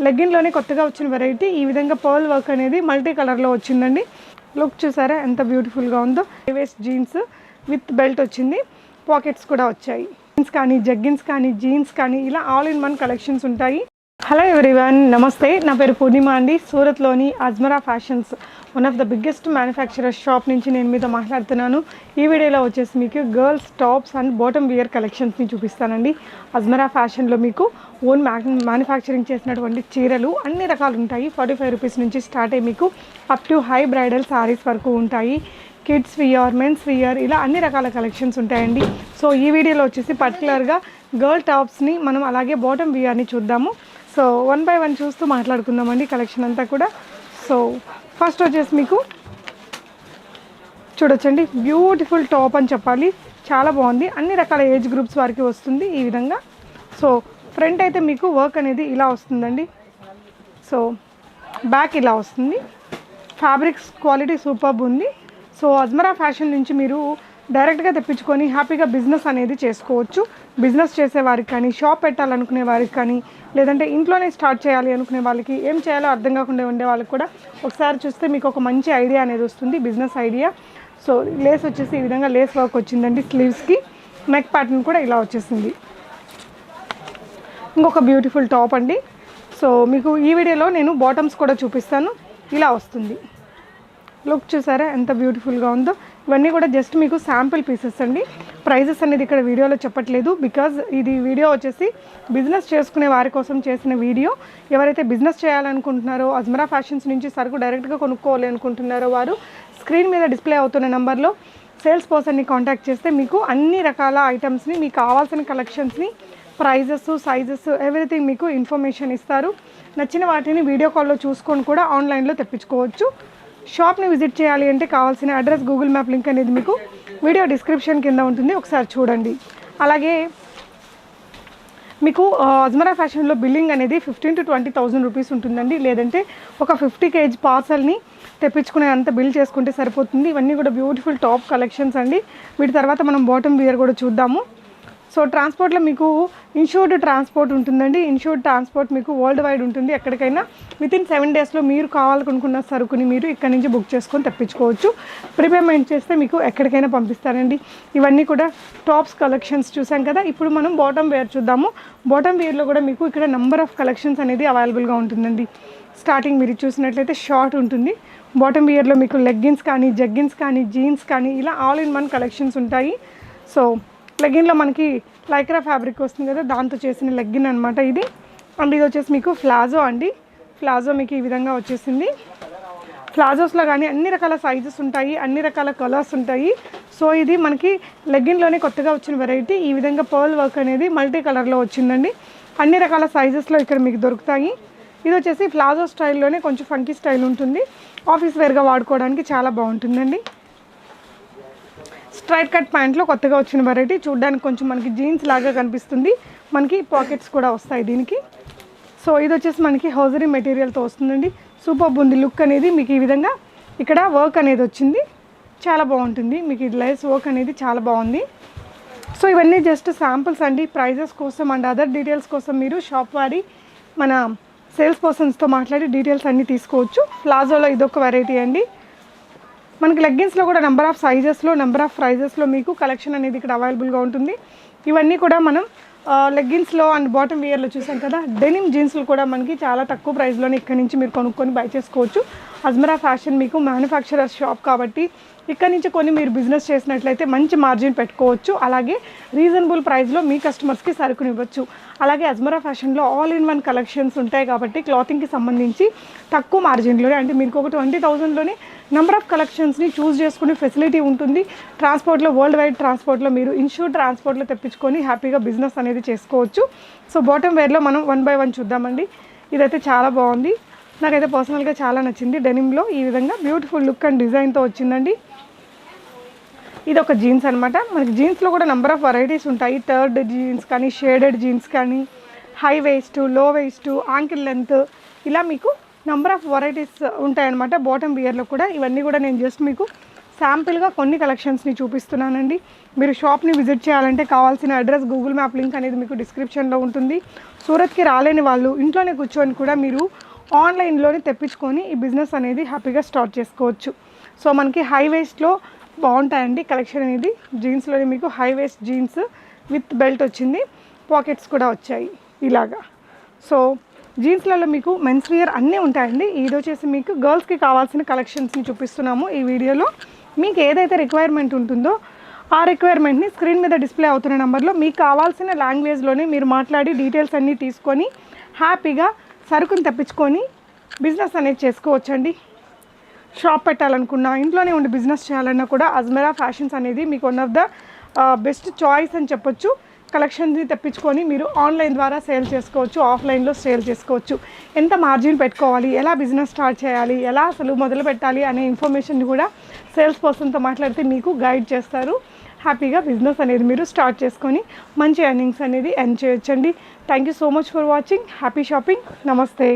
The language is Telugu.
లెగ్గిన్లోనే కొత్తగా వచ్చిన వెరైటీ. ఈ విధంగా పర్ల్ వర్క్ అనేది మల్టీ కలర్లో వచ్చిందండి. లుక్ చూసారా? ఎంత బ్యూటిఫుల్గా ఉందో. వేస్ట్ జీన్స్ విత్ బెల్ట్ వచ్చింది. పాకెట్స్ కూడా వచ్చాయి. జీన్స్ కానీ జగ్గిన్స్ కానీ జీన్స్ కానీ ఇలా ఆల్ ఇన్ వన్ కలెక్షన్స్ ఉంటాయి. హలో ఎవరివన్ నమస్తే. నా పేరు పూర్ణిమ అండి. సూరత్లోని Ajmera fashions one of the biggest manufacturer shop నుంచి నేను మీతో మాట్లాడుతున్నాను. ఈ వీడియోలో వచ్చేసి మీకు girls tops and bottom wear కలెక్షన్స్ని చూపిస్తానండి. అజ్మరా ఫ్యాషన్లో మీకు ఓన్ మ్యానుఫ్యాక్చరింగ్ చేసినటువంటి చీరలు అన్ని రకాలు ఉంటాయి. ఫార్టీ ఫైవ్ రూపీస్ నుంచి స్టార్ట్ అయ్యి మీకు up to high bridal saris వరకు ఉంటాయి. కిడ్స్ వియర్ మెన్స్ వియర్ ఇలా అన్ని రకాల కలెక్షన్స్ ఉంటాయండి. సో ఈ వీడియోలో వచ్చేసి పర్టికులర్గా గర్ల్ టాప్స్ని మనం అలాగే బాటమ్ వియర్ని చూద్దాము. సో వన్ బై వన్ చూస్తూ మాట్లాడుకుందామండి కలెక్షన్ అంతా కూడా. సో ఫస్ట్ వచ్చేసి మీకు చూడొచ్చండి. బ్యూటిఫుల్ టాప్ అని చెప్పాలి. చాలా బాగుంది. అన్ని రకాల ఏజ్ గ్రూప్స్ వారికి వస్తుంది ఈ విధంగా. సో ఫ్రంట్ అయితే మీకు వర్క్ అనేది ఇలా వస్తుందండి. సో బ్యాక్ ఇలా వస్తుంది. ఫ్యాబ్రిక్స్ క్వాలిటీ సూపర్బ్ ఉంది. సో అజ్మరా ఫ్యాషన్ నుంచి మీరు డైరెక్ట్గా తెప్పించుకొని హ్యాపీగా బిజినెస్ అనేది చేసుకోవచ్చు. బిజినెస్ చేసే వారికి కానీ షాప్ పెట్టాలనుకునే వారికి కానీ లేదంటే ఇంట్లోనే స్టార్ట్ చేయాలి అనుకునే వాళ్ళకి ఏం చేయాలో అర్థం కాకుండా ఉండే వాళ్ళకి కూడా ఒకసారి చూస్తే మీకు ఒక మంచి ఐడియా అనేది వస్తుంది బిజినెస్ ఐడియా. సో లేస్ వచ్చేసి ఈ విధంగా లేస్ వర్క్ వచ్చిందండి స్లీవ్స్కి. నెక్ ప్యాటర్న్ కూడా ఇలా వచ్చేసింది. ఇంకొక బ్యూటిఫుల్ టాప్ అండి. సో మీకు ఈ వీడియోలో నేను బాటమ్స్ కూడా చూపిస్తాను. ఇలా వస్తుంది. లుక్ చూసారా ఎంత బ్యూటిఫుల్గా ఉందో. ఇవన్నీ కూడా జస్ట్ మీకు శాంపుల్ పీసెస్ అండి. ప్రైజెస్ అనేది ఇక్కడ వీడియోలో చెప్పట్లేదు. బికాజ్ ఇది వీడియో వచ్చేసి బిజినెస్ చేసుకునే వారి కోసం చేసిన వీడియో. ఎవరైతే బిజినెస్ చేయాలనుకుంటున్నారో అజ్మరా ఫ్యాషన్స్ నుంచి సరుకు డైరెక్ట్గా కొనుక్కోవాలి అనుకుంటున్నారో వారు స్క్రీన్ మీద డిస్ప్లే అవుతున్న నెంబర్లో సేల్స్ పర్సన్ని కాంటాక్ట్ చేస్తే మీకు అన్ని రకాల ఐటమ్స్ని మీకు కావాల్సిన కలెక్షన్స్ని ప్రైజెస్ సైజెస్ ఎవ్రీథింగ్ మీకు ఇన్ఫర్మేషన్ ఇస్తారు. నచ్చిన వాటిని వీడియో కాల్లో చూసుకొని కూడా ఆన్లైన్లో తెప్పించుకోవచ్చు. షాప్ని విజిట్ చేయాలి అంటే కావాల్సిన అడ్రస్ గూగుల్ మ్యాప్ లింక్ అనేది మీకు వీడియో డిస్క్రిప్షన్ కింద ఉంటుంది. ఒకసారి చూడండి. అలాగే మీకు అజ్మరా ఫ్యాషన్లో బిల్లింగ్ అనేది fifteen to twenty thousand rupees ఉంటుందండి. లేదంటే ఒక ఫిఫ్టీ కేజీ పార్సల్ని తెప్పించుకునే అంత బిల్ చేసుకుంటే సరిపోతుంది. ఇవన్నీ కూడా బ్యూటిఫుల్ టాప్ కలెక్షన్స్ అండి. వీటి తర్వాత మనం బాటమ్ వియర్ కూడా చూద్దాము. సో ట్రాన్స్పోర్ట్లో మీకు ఇన్షూర్డ్ ట్రాన్స్పోర్ట్ ఉంటుందండి. ఇన్షూర్డ్ ట్రాన్స్పోర్ట్ మీకు వరల్డ్ వైడ్ ఉంటుంది. ఎక్కడికైనా విత్ ఇన్ సెవెన్ డేస్లో మీరు కావాలనుకున్న సరుకుని మీరు ఇక్కడ నుంచి బుక్ చేసుకొని తెప్పించుకోవచ్చు. ప్రీపేమెంట్ చేస్తే మీకు ఎక్కడికైనా పంపిస్తారండి. ఇవన్నీ కూడా టాప్స్ కలెక్షన్స్ చూసాం కదా. ఇప్పుడు మనం బాటమ్ వేర్ చూద్దాము. బాటమ్ వేర్లో కూడా మీకు ఇక్కడ నెంబర్ ఆఫ్ కలెక్షన్స్ అనేది అవైలబుల్గా ఉంటుందండి. స్టార్టింగ్ మీరు చూసినట్లయితే షార్ట్ ఉంటుంది. బాటమ్ వేర్లో మీకు లెగ్గిన్స్ కానీ జగ్గిన్స్ కానీ జీన్స్ కానీ ఇలా ఆల్ ఇన్ వన్ కలెక్షన్స్ ఉంటాయి. సో లెగ్గిన్లో మనకి లైక్రా ఫ్యాబ్రిక్ వస్తుంది కదా దాంతో చేసిన లెగ్గిన్ అనమాట ఇది. అండ్ ఇది వచ్చేసి మీకు ఫ్లాజో అండి. ఫ్లాజో మీకు ఈ విధంగా వచ్చేసింది. ప్లాజోస్లో కానీ అన్ని రకాల సైజెస్ ఉంటాయి అన్ని రకాల కలర్స్ ఉంటాయి. సో ఇది మనకి లెగ్గిన్లోనే కొత్తగా వచ్చిన వెరైటీ. ఈ విధంగా పర్ల్ వర్క్ అనేది మల్టీ కలర్లో వచ్చిందండి. అన్ని రకాల సైజెస్లో ఇక్కడ మీకు దొరుకుతాయి. ఇది వచ్చేసి ప్లాజో స్టైల్లోనే కొంచెం ఫంకీ స్టైల్ ఉంటుంది. ఆఫీస్ వేర్గా వాడుకోవడానికి చాలా బాగుంటుందండి. స్ట్రైట్ కట్ ప్యాంట్లో కొత్తగా వచ్చిన వెరైటీ చూడడానికి కొంచెం మనకి జీన్స్ లాగా కనిపిస్తుంది. మనకి పాకెట్స్ కూడా వస్తాయి దీనికి. సో ఇది వచ్చేసి మనకి హౌజరీ మెటీరియల్తో వస్తుందండి. సూపర్ ఉంది లుక్ అనేది. మీకు ఈ విధంగా ఇక్కడ వర్క్ అనేది వచ్చింది. చాలా బాగుంటుంది. మీకు ఇది లైస్ వర్క్ అనేది చాలా బాగుంది. సో ఇవన్నీ జస్ట్ శాంపుల్స్ అండి. ప్రైజెస్ కోసం అండ్ అదర్ డీటెయిల్స్ కోసం మీరు షాప్ వాడి మన సేల్స్ పర్సన్స్తో మాట్లాడి డీటెయిల్స్ అన్నీ తీసుకోవచ్చు. ప్లాజోలో ఇదొక వెరైటీ అండి. మనకి లెగ్గిన్స్లో కూడా నెంబర్ ఆఫ్ సైజెస్లో నెంబర్ ఆఫ్ ప్రైజెస్లో మీకు కలెక్షన్ అనేది ఇక్కడ అవైలబుల్గా ఉంటుంది. ఇవన్నీ కూడా మనం లెగ్గిన్స్లో అండ్ బాటమ్ వేయర్లో చూసాం కదా డెనిమ్ జీన్స్లు కూడా మనకి చాలా తక్కువ ప్రైస్లోనే ఇక్కడ నుంచి మీరు కొనుక్కొని బై చేసుకోవచ్చు. అజ్మరా ఫ్యాషన్ మీకు మ్యానుఫ్యాక్చరర్ షాప్ కాబట్టి ఇక్కడ నుంచి కొన్ని మీరు బిజినెస్ చేసినట్లయితే మంచి మార్జిన్ పెట్టుకోవచ్చు. అలాగే రీజనబుల్ ప్రైస్లో మీ కస్టమర్స్కి సరుకునివ్వచ్చు. అలాగే అజ్మరా ఫ్యాషన్లో ఆల్ ఇన్ వన్ కలెక్షన్స్ ఉంటాయి కాబట్టి క్లాతింగ్కి సంబంధించి తక్కువ మార్జిన్లోనే అంటే మీకు ఒక ట్వంటీ థౌజండ్లోనే నెంబర్ ఆఫ్ కలెక్షన్స్ని చూస్ చేసుకునే ఫెసిలిటీ ఉంటుంది. ట్రాన్స్పోర్ట్లో వరల్డ్ వైడ్ ట్రాన్స్పోర్ట్లో మీరు ఇన్షూర్ ట్రాన్స్పోర్ట్లో తెప్పించుకొని హ్యాపీగా బిజినెస్ అనేది చేసుకోవచ్చు. సో బాటమ్ వేర్లో మనం వన్ బై వన్ చూద్దామండి. ఇదైతే చాలా బాగుంది. నాకైతే పర్సనల్గా చాలా నచ్చింది. డెనిమ్లో ఈ విధంగా బ్యూటిఫుల్ లుక్ అండ్ డిజైన్తో వచ్చిందండి. ఇది ఒక జీన్స్ అనమాట మనకి జీన్స్లో కూడా నెంబర్ ఆఫ్ వెరైటీస్ ఉంటాయి. థర్డ్ జీన్స్ కానీ షేడెడ్ జీన్స్ కానీ హై వేస్ట్లో వేస్ట్ ఆంకిల్ లెంత్ ఇలా మీకు నెంబర్ ఆఫ్ వెరైటీస్ ఉంటాయన్నమాట బాటమ్ బియర్లో కూడా. ఇవన్నీ కూడా నేను జస్ట్ మీకు శాంపిల్గా కొన్ని కలెక్షన్స్ని చూపిస్తున్నానండి. మీరు షాప్ని విజిట్ చేయాలంటే కావాల్సిన అడ్రస్ గూగుల్ మ్యాప్ లింక్ అనేది మీకు డిస్క్రిప్షన్లో ఉంటుంది. సూరత్కి రాలేని వాళ్ళు ఇంట్లోనే కూర్చొని కూడా మీరు ఆన్లైన్లోనే తెప్పించుకొని ఈ బిజినెస్ అనేది హ్యాపీగా స్టార్ట్ చేసుకోవచ్చు. సో మనకి హై వేస్ట్లో బాగుంటాయండి కలెక్షన్ అనేది. జీన్స్లోనే మీకు high waist jeans with belt వచ్చింది. పాకెట్స్ కూడా వచ్చాయి ఇలాగా. సో జీన్స్లలో మీకు మెన్స్ వియర్ అన్నీ ఉంటాయండి. ఇది వచ్చేసి మీకు గర్ల్స్కి కావాల్సిన కలెక్షన్స్ని చూపిస్తున్నాము ఈ వీడియోలో. మీకు ఏదైతే రిక్వైర్మెంట్ ఉంటుందో ఆ రిక్వైర్మెంట్ని స్క్రీన్ మీద డిస్ప్లే అవుతున్న నెంబర్లో మీకు కావాల్సిన లాంగ్వేజ్లోనే మీరు మాట్లాడి డీటెయిల్స్ అన్నీ తీసుకొని హ్యాపీగా సరుకుని తెప్పించుకొని బిజినెస్ అనేది చేసుకోవచ్చండి. షాప్ పెట్టాలనుకున్నా ఇంట్లోనే ఉండి బిజినెస్ చేయాలన్నా కూడా అజ్మెరా ఫ్యాషన్స్ అనేది మీకు one of the best choice అని చెప్పొచ్చు. కలెక్షన్స్ని తెప్పించుకొని మీరు ఆన్లైన్ ద్వారా సేల్ చేసుకోవచ్చు ఆఫ్లైన్లో సేల్ చేసుకోవచ్చు. ఎంత మార్జిన్ పెట్టుకోవాలి ఎలా బిజినెస్ స్టార్ట్ చేయాలి ఎలా అసలు మొదలు పెట్టాలి అనే ఇన్ఫర్మేషన్ కూడా సేల్స్ పర్సన్తో మాట్లాడితే మీకు గైడ్ చేస్తారు. హ్యాపీగా బిజినెస్ అనేది మీరు స్టార్ట్ చేసుకొని మంచి ఎర్నింగ్స్ అనేది ఎర్న్ చేయొచ్చండి. Thank you so much for watching happy shopping నమస్తే